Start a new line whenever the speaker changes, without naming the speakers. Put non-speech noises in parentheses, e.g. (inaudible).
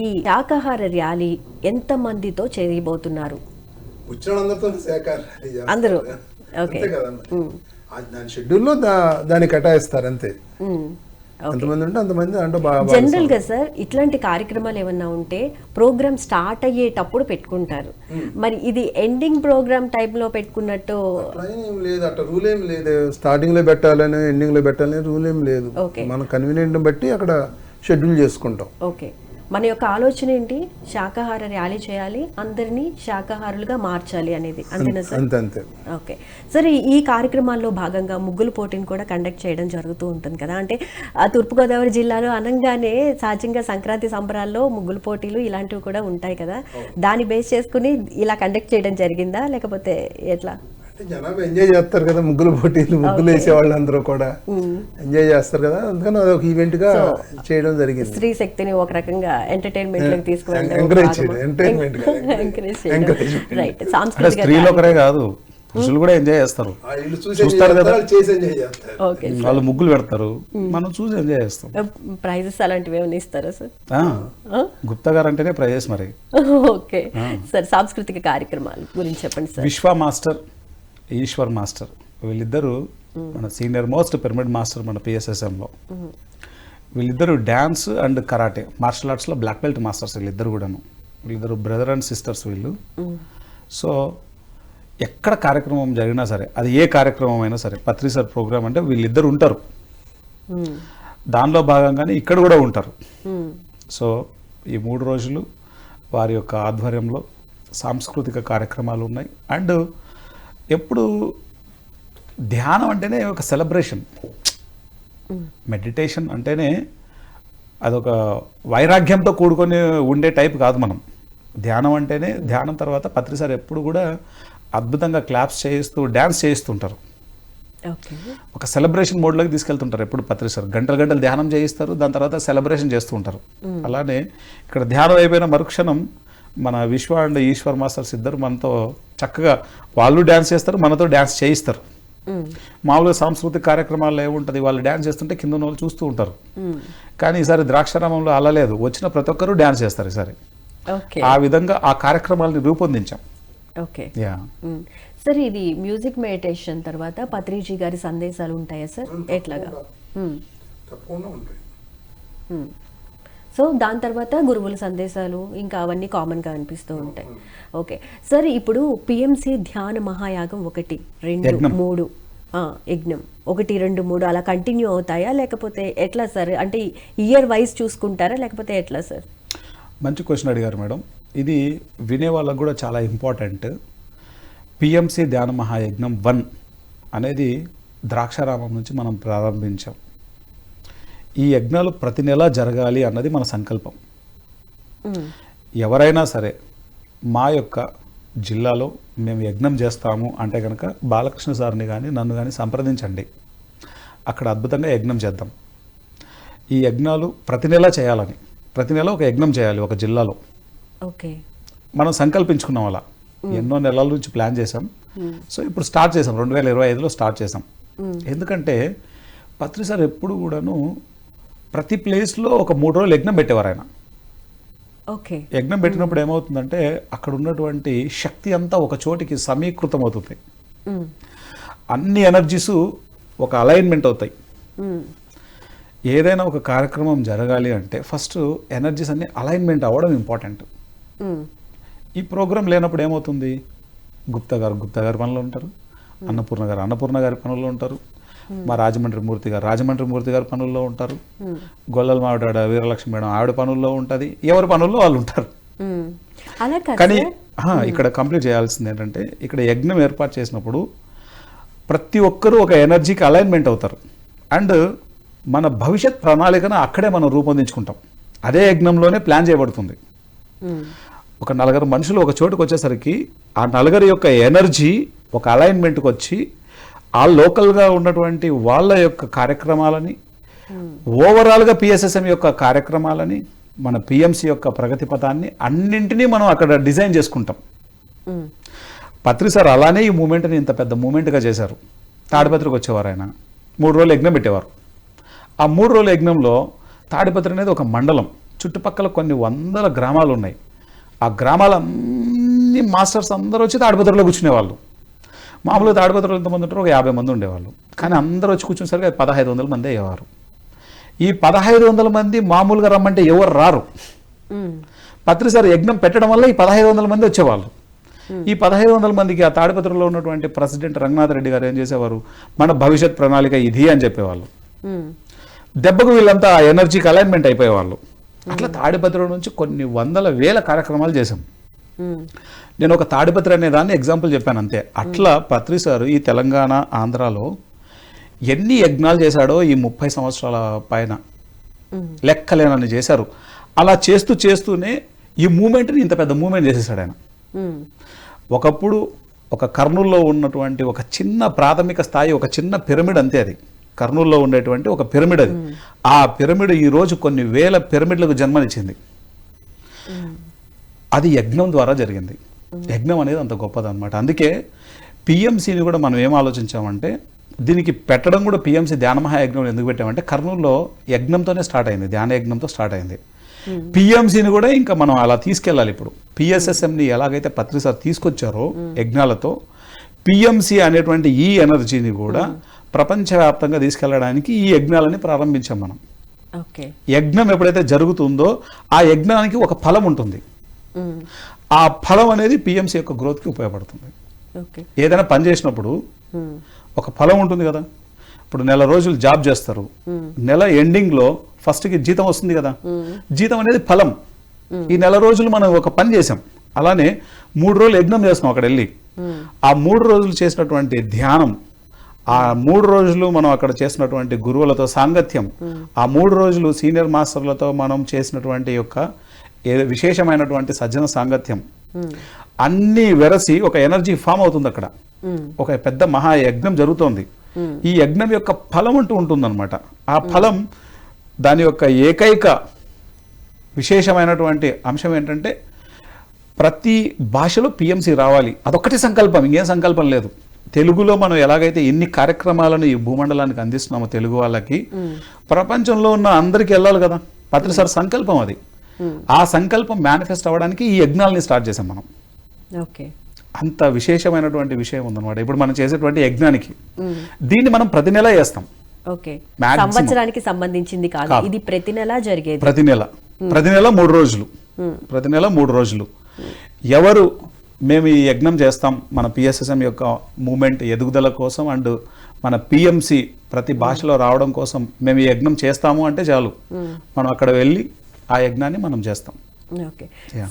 ఈ శాకాహార ర్యాలీ ఎంత మందితో చేయబోతున్నారు. అందరూ. ఓకే.
దాని షెడ్యూల్లో దాన్ని కేటాయిస్తారు అంతే. ఎంతమంది ఉంటే అంతమంది బాగా
జనరల్గా సార్ ఇట్లాంటి కార్యక్రమాలు ఏమన్నా ఉంటే ప్రోగ్రామ్ స్టార్ట్ అయ్యేటప్పుడు పెట్టుకుంటారు. మరి ఇది ఎండింగ్ ప్రోగ్రామ్ టైప్లో పెట్టుకున్నట్టు
ఏం లేదు అట్లా రూల్ ఏం లేదు. స్టార్టింగ్లో పెట్టాలని ఎండింగ్లో పెట్టాలని రూల్ ఏం లేదు. మన కన్వీనియంట్ బట్టి అక్కడ షెడ్యూల్ చేసుకుంటాం.
ఓకే. మన యొక్క ఆలోచన ఏంటి? శాకాహార ర్యాలీ చేయాలి అందరినీ శాకాహారులుగా మార్చాలి అనేది. అంతేనా సార్?
అంతే
ఓకే. సరే ఈ కార్యక్రమాల్లో భాగంగా ముగ్గులు పోటీని కూడా కండక్ట్ చేయడం జరుగుతూ ఉంటుంది కదా. అంటే ఆ తూర్పుగోదావరి జిల్లాలో అనగానే సహజంగా సంక్రాంతి సంబరాల్లో ముగ్గులు పోటీలు ఇలాంటివి కూడా ఉంటాయి కదా. దాన్ని బేస్ చేసుకుని ఇలా కండక్ట్ చేయడం జరిగిందా? లేకపోతే ఎట్లా?
అంటే జనాభా ఎంజాయ్ చేస్తారు కదా ముగ్గులు పోటీలు ముగ్గులు వేసే వాళ్ళు అందరూ కూడా. ఎంజాయ్ చేస్తారు కదా అందుకని అదొక ఈవెంట్గా చేయడం జరిగింది.
స్త్రీ శక్తిని ఒక రకంగా ఎంటర్టైన్మెంట్లోకి తీసుకువెళ్ళడం
చేయడం, కాదు.
ఎంకరేజ్. (laughs) చేయడం. రైట్
అంటే
సాంస్కృతిక
స్త్రీలు ఒకరే కాదు పురుషులు కూడా ఎంజాయ్ చేస్తారు.
చేస్తారు వాళ్ళు చేసి ఎంజాయ్ చేస్తారు.
ఓకే
వాళ్ళు ముగ్గులు పెడతారు మనం చూసి ఎంజాయ్ చేస్తాం.
ప్రైజెస్ అలాంటివి ఏమైనా ఇస్తారా సార్
ఆ, గుప్తా గారు అంటేనే ప్రైజెస్ మరి. (laughs)
ఓకే సార్ సాంస్కృతిక కార్యక్రమాల గురించి చెప్పండి సార్
విశ్వ మాస్టర్ ఈశ్వర్ మాస్టర్. వీళ్ళిద్దరూ మన సీనియర్ మోస్ట్ పిరమిడ్ మాస్టర్ మన పిఎస్ఎస్ఎంలో. వీళ్ళిద్దరు డ్యాన్స్ అండ్ కరాటే మార్షల్ ఆర్ట్స్లో బ్లాక్ బెల్ట్ మాస్టర్స్ వీళ్ళిద్దరు కూడాను. వీళ్ళిద్దరు బ్రదర్ అండ్ సిస్టర్స్ వీళ్ళు. సో ఎక్కడ కార్యక్రమం జరిగినా సరే అది ఏ కార్యక్రమం అయినా సరే పత్రి సార్ ప్రోగ్రామ్ అంటే వీళ్ళిద్దరు ఉంటారు. దానిలో భాగంగానే ఇక్కడ కూడా ఉంటారు. సో ఈ మూడు రోజులు వారి యొక్క ఆధ్వర్యంలో సాంస్కృతిక కార్యక్రమాలు ఉన్నాయి. అండ్ ఎప్పుడు ధ్యానం అంటేనే ఒక సెలబ్రేషన్ మెడిటేషన్ అంటేనే అదొక వైరాగ్యంతో కూడుకొని ఉండే టైప్ కాదు మనం. ధ్యానం అంటేనే ధ్యానం తర్వాత పత్రిసారి ఎప్పుడు కూడా అద్భుతంగా క్లాప్స్ చేయిస్తూ డ్యాన్స్ చేయిస్తుంటారు. ఒక సెలబ్రేషన్ మోడ్లోకి తీసుకెళ్తుంటారు ఎప్పుడు పత్రిసారు గంటలు గంటలు ధ్యానం చేయిస్తారు దాని తర్వాత సెలబ్రేషన్ చేస్తూ ఉంటారు అలానే ఇక్కడ ధ్యానం అయిపోయిన మరుక్షణం మన విశ్వ అండ్ ఈశ్వర్ మాస్టర్స్ ఇద్దరు మనతో చక్కగా వాళ్ళు డ్యాన్స్ చేస్తారు మనతో డ్యాన్స్ చేయిస్తారు. మామూలుగా సాంస్కృతిక కార్యక్రమాల్లో ఏముంటుంది? వాళ్ళు డ్యాన్స్ చేస్తుంటే కింద ఉన్న వాళ్ళు చూస్తూ ఉంటారు. కానీ ఈసారి ద్రాక్షారామంలో అలా లేదు. వచ్చిన ప్రతి ఒక్కరూ డ్యాన్స్ చేస్తారు ఈసారి.
ఓకే.
ఆ విధంగా ఆ కార్యక్రమాలని రూపొందించాం.
ఓకే. సార్ ఇది మ్యూజిక్ మెడిటేషన్ తర్వాత పత్రిజీ గారి సందేశాలు ఉంటాయా సార్? ఎట్లాగా.
తప్పకుండా ఉంటాయి.
సో దాని తర్వాత గురువుల సందేశాలు ఇంకా అవన్నీ కామన్గా అనిపిస్తూ ఉంటాయి. ఓకే. సార్ ఇప్పుడు పిఎంసి ధ్యాన మహాయాగం ఒకటి రెండు. మూడు. ఆ, యజ్ఞం. ఒకటి రెండు మూడు అలా కంటిన్యూ అవుతాయా? లేకపోతే ఎట్లా సార్? అంటే ఇయర్ వైజ్ చూసుకుంటారా? లేకపోతే ఎట్లా సార్?
మంచి క్వశ్చన్ అడిగారు మేడం. ఇది వినే వాళ్ళకు కూడా చాలా ఇంపార్టెంట్. పిఎంసి ధ్యాన మహాయజ్ఞం వన్ అనేది ద్రాక్షారామం నుంచి మనం ప్రారంభించాం. ఈ యజ్ఞాలు ప్రతి నెల జరగాలి అన్నది మన సంకల్పం. ఎవరైనా సరే మా యొక్క జిల్లాలో మేము యజ్ఞం చేస్తాము అంటే కనుక బాలకృష్ణ సార్ని కానీ నన్ను కానీ సంప్రదించండి. అక్కడ అద్భుతంగా యజ్ఞం చేద్దాం. ఈ యజ్ఞాలు ప్రతి నెల చేయాలని. ప్రతి నెల ఒక యజ్ఞం చేయాలి ఒక జిల్లాలో.
ఓకే.
మనం సంకల్పించుకున్నాం అలా. ఎన్నో నెలల నుంచి ప్లాన్ చేసాం సో ఇప్పుడు స్టార్ట్ చేసాం రెండు వేల ఇరవై ఐదులో స్టార్ట్ చేసాం ఎందుకంటే పత్రి సార్ ఎప్పుడు కూడాను ప్రతి ప్లేస్లో ఒక మూడు రోజులు యజ్ఞం పెట్టేవారు ఆయన.
ఓకే.
యజ్ఞం పెట్టినప్పుడు ఏమవుతుందంటే అక్కడ ఉన్నటువంటి శక్తి అంతా ఒక చోటికి సమీకృతం అవుతుంది. అన్ని ఎనర్జీస్ ఒక అలైన్మెంట్ అవుతాయి. ఏదైనా ఒక కార్యక్రమం జరగాలి అంటే ఫస్ట్ ఎనర్జీస్ అన్ని అలైన్మెంట్ అవ్వడం ఇంపార్టెంట్. ఈ ప్రోగ్రామ్ లేనప్పుడు ఏమవుతుంది? గుప్తా గారు గుప్తా గారి పనులు ఉంటారు. అన్నపూర్ణ గారు అన్నపూర్ణ గారి పనుల్లో ఉంటారు. మా రాజమండ్రి మూర్తి గారు. రాజమండ్రి మూర్తి గారి పనుల్లో ఉంటారు. గొల్లల మావిడాడ వీరలక్ష్మి మేడం ఆవిడ పనుల్లో ఉంటుంది. ఎవరి పనుల్లో వాళ్ళు ఉంటారు. కానీ ఇక్కడ కంప్లీట్ చేయాల్సింది ఏంటంటే ఇక్కడ యజ్ఞం ఏర్పాటు చేసినప్పుడు ప్రతి ఒక్కరూ ఒక ఎనర్జీకి అలైన్మెంట్ అవుతారు. అండ్ మన భవిష్యత్ ప్రణాళికను అక్కడే మనం రూపొందించుకుంటాం. అదే యజ్ఞంలోనే ప్లాన్ చేయబడుతుంది. ఒక నలుగురు మనుషులు ఒక చోటుకు వచ్చేసరికి ఆ నలుగురి యొక్క ఎనర్జీ ఒక అలైన్మెంట్కి వచ్చి ఆ లోకల్గా ఉన్నటువంటి వాళ్ళ యొక్క కార్యక్రమాలని ఓవరాల్గా పిఎస్ఎస్ఎం యొక్క కార్యక్రమాలని మన పిఎంసి యొక్క ప్రగతి పథాన్ని అన్నింటినీ మనం అక్కడ డిజైన్ చేసుకుంటాం. పత్రి సార్ అలానే ఈ మూమెంట్ని ఇంత పెద్ద మూమెంట్గా చేశారు. తాడిపత్రికి వచ్చేవారు ఆయన. మూడు రోజులు యజ్ఞం పెట్టేవారు. ఆ మూడు రోజుల యజ్ఞంలో తాడిపత్రి అనేది ఒక మండలం. చుట్టుపక్కల కొన్ని వందల గ్రామాలు ఉన్నాయి. ఆ గ్రామాలన్నీ మాస్టర్స్ అందరూ వచ్చి తాడిపత్రిలో కూర్చునేవాళ్ళు. మామూలుగా తాడిపత్రిలో ఎంతమంది ఉంటారు ఒక యాభై మంది ఉండేవాళ్ళు. కానీ అందరూ వచ్చి కూర్చునేసరికి అది పదహైదు వందల మంది అయ్యేవారు. ఈ పదహైదు వందల మంది మామూలుగా రమ్మంటే ఎవరు రారు. పత్రిసారి యజ్ఞం పెట్టడం వల్ల ఈ పదహైదు వందల మంది వచ్చేవాళ్ళు. ఈ పదహైదు వందల మందికి ఆ తాడిపత్రిలో ఉన్నటువంటి ప్రెసిడెంట్ రంగనాథ్ రెడ్డి గారు ఏం చేసేవారు? మన భవిష్యత్ ప్రణాళిక ఇది అని చెప్పేవాళ్ళు. దెబ్బకు వీళ్ళంతా ఎనర్జీకి అలైన్మెంట్ అయిపోయేవాళ్ళు. అట్లా తాడిపత్రి నుంచి కొన్ని వందల వేల కార్యక్రమాలు చేశాం. నేను ఒక తాడిపత్రి అనే దాన్ని ఎగ్జాంపుల్ చెప్పాను అంతే. అట్లా పత్రి సార్ ఈ తెలంగాణ ఆంధ్రాలో ఎన్ని యజ్ఞాలు చేశాడో ఈ ముప్పై సంవత్సరాల పైన. లెక్కలేనని చేశారు. అలా చేస్తూ చేస్తూనే ఈ మూమెంట్ని ఇంత పెద్ద మూమెంట్ చేసేసాడు ఆయన. ఒకప్పుడు ఒక కర్నూల్లో ఉన్నటువంటి ఒక చిన్న ప్రాథమిక స్థాయి ఒక చిన్న పిరమిడ్ అంతే అది. కర్నూల్లో ఉండేటువంటి ఒక పిరమిడ్ అది. ఆ పిరమిడ్ ఈ రోజు కొన్ని వేల పిరమిడ్లకు జన్మనిచ్చింది. అది యజ్ఞం ద్వారా జరిగింది. యజ్ఞం అనేది అంత గొప్పదన్నమాట అందుకే పిఎంసిని కూడా మనం ఏం ఆలోచించామంటే దీనికి పెట్టడం కూడా పిఎంసి ధ్యాన మహాయజ్ఞం ఎందుకు పెట్టామంటే కర్నూలులో యజ్ఞంతోనే స్టార్ట్ అయింది. ధ్యాన యజ్ఞంతో స్టార్ట్ అయింది. పిఎంసిని కూడా ఇంకా మనం అలా తీసుకెళ్ళాలి ఇప్పుడు. పిఎస్ఎస్ఎంని ఎలాగైతే పత్రి సార్ తీసుకొచ్చారో యజ్ఞాలతో పిఎంసి అనేటువంటి ఈ ఎనర్జీని కూడా ప్రపంచవ్యాప్తంగా తీసుకెళ్ళడానికి ఈ యజ్ఞాలని ప్రారంభించాం మనం.
ఓకే.
యజ్ఞం ఎప్పుడైతే జరుగుతుందో ఆ యజ్ఞానికి ఒక ఫలం ఉంటుంది. ఆ ఫలం అనేది పిఎంసి యొక్క గ్రోత్కి ఉపయోగపడుతుంది. ఏదైనా పని చేసినప్పుడు ఒక ఫలం ఉంటుంది కదా. ఇప్పుడు నెల రోజులు జాబ్ చేస్తారు. నెల ఎండింగ్లో ఫస్ట్కి జీతం వస్తుంది కదా. జీతం అనేది ఫలం. ఈ నెల రోజులు మనం ఒక పని చేసాం అలానే మూడు రోజులు యజ్ఞం చేస్తాం అక్కడ వెళ్ళి. ఆ మూడు రోజులు చేసినటువంటి ధ్యానం ఆ మూడు రోజులు మనం అక్కడ చేసినటువంటి గురువులతో సాంగత్యం ఆ మూడు రోజులు సీనియర్ మాస్టర్లతో మనం చేసినటువంటి యొక్క ఏ విశేషమైనటువంటి సజ్జన సాంగత్యం. అన్ని వెరసి ఒక ఎనర్జీ ఫామ్ అవుతుంది అక్కడ. ఒక పెద్ద మహాయజ్ఞం జరుగుతోంది. ఈ యజ్ఞం యొక్క ఫలం అంటూ ఉంటుందన్నమాట. ఆ ఫలం దాని యొక్క ఏకైక విశేషమైనటువంటి అంశం ఏంటంటే ప్రతి భాషలో పిఎంసి రావాలి. అదొక్కటి సంకల్పం ఇంకేం సంకల్పం లేదు. తెలుగులో మనం ఎలాగైతే ఎన్ని కార్యక్రమాలను ఈ భూమండలానికి అందిస్తున్నామో తెలుగు వాళ్ళకి ప్రపంచంలో ఉన్న అందరికి వెళ్ళాలి కదా. పత్రి సార్ సంకల్పం అది. ఆ సంకల్పం మేనిఫెస్ట్ అవ్వడానికి ఈ యజ్ఞాలని స్టార్ట్ చేసాం మనం.
ఓకే.
అంత విశేషమైనటువంటి విషయం ఉందన్నమాట. ఇప్పుడు మనం చేసేటువంటి యజ్ఞానికి. దీన్ని మనం ప్రతి నెల చేస్తాం.
ఓకే. సంవత్సరానికి సంబంధించింది కాదు.
కాదు.
ఇది ప్రతి నెల జరిగేది.
ప్రతి నెల. ప్రతి నెల మూడు రోజులు. ప్రతి నెల మూడు రోజులు. ఎవరు మేము ఈ యజ్ఞం చేస్తాం మన పిఎస్ఎస్ఎం యొక్క మూమెంట్ ఎదుగుదల కోసం అండ్ మన పిఎంసి ప్రతి భాషలో రావడం కోసం మేము ఈ యజ్ఞం చేస్తాము అంటే చాలు. మనం అక్కడ వెళ్ళి ఆ యజ్ఞాన్ని మనం చేస్తాం
ఓకే.